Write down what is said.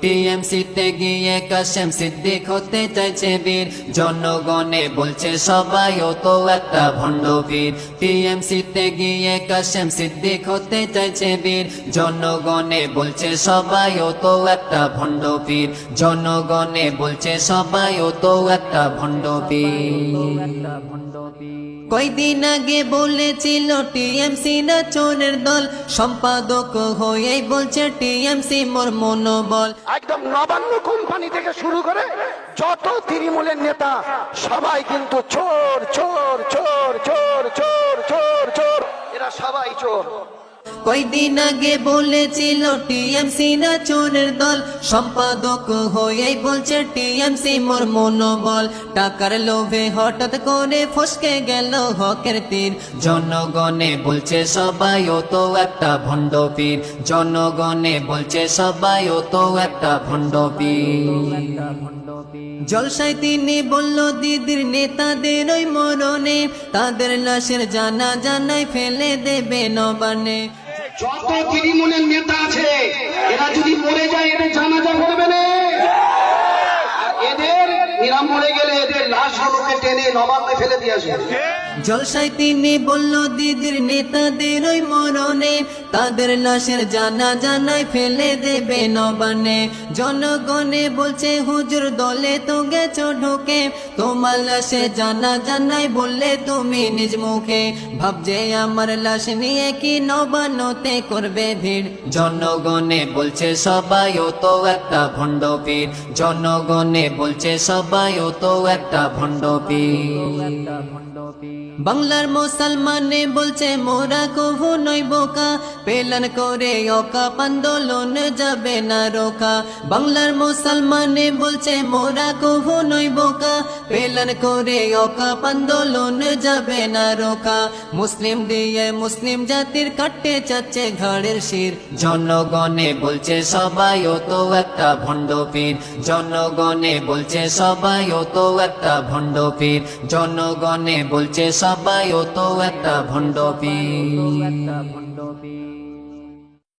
টিএমসিতে গিয়ে কাশেম সিদ্দিক হতে চাইছে বীর। জনগণে বলছে, সবাই ও তো একটা ভণ্ড বীর। টিএমসিতে গিয়ে কাশেম সিদ্দিক হতে চাইছে বীর। জনগণে বলছে, সবাই ও তো একটা ভণ্ড বীর। জনগণে বলছে, সবাই ও তো একটা ভণ্ড বীর। কয়দিন আগে বলেছিল টিএমসি না চোরের দল। সম্পাদক হয়েই বলছে টিএমসি মোর মনোবল। একদম নবান্ন কোম্পানি থেকে শুরু করে যত তৃণমূলের নেতা, সবাই কিন্তু চোর চোর চোর চোর চোর চোর চোর, এরা সবাই চোর। কয়দিন আগে বলেছিল টিএমসি না চোরের দল। সম্পাদক হয়েই বলছে টিএমসি মোর মনোবল টাকার লোভে হঠাৎ করে ফসকে গেল হকের তীর। জনগণে বলছে সবাই, ও তো একটা ভণ্ড পীর। জনগণে বলছে সবাই, ও তো একটা ভণ্ড জলসায় তিনি বলল, দিদির নেতাদের ওই মরণে, তাদের লাশের জানা জানাই ফেলে দেবে নবানে। যত তৃণমূলের নেতা আছে, এরা যদি মরে যায়, এদের জানাজা করবে না। এদের এরা মরে গেলে এদের লাশ লাশগুলোকে টেনে নবান্নে ফেলে দিয়ে আসবে। জলসায় তিনি বলল, দিদির নেতাদের ওই মরণে তাদের লাশের জানা জানাই ফেলে দেবে নবানে। জনগণে বলছে, হুজুর, দলে তো গেছো ঢুকে। তোমার লাশে জানা জানাই বললে তুমি নিজ মুখে। ভাবছে আমার লাশ নিয়ে কি নবান্নতে করবে ভিড়? জনগণে বলছে, সবাই ও তো একটা ভণ্ড পীর। জনগণে বলছে, সবাই ও তো একটা ভণ্ড পীর। বাংলার মুসলমানে বলছে মোরা কভু নই বোকা পেলান করে অকা আন্দোলন যাবে না রোকা। বাংলার মুসলমানে বলছে, মোরা কভু নই বোকা। পেলান করে অকা আন্দোলন যাবে না রোকা। মুসলিম দিয়ে মুসলিম জাতির কাটতে চাচ্ছে ঘাড়ের শির। জনগণে বলছে, সবাই ও তো একটা ভণ্ড পীর। জনগণে বলছে, সবাই ও তো একটা ভণ্ড পীর। জনগণে বলছে, সবাই ও তো একটা ভণ্ড পীর।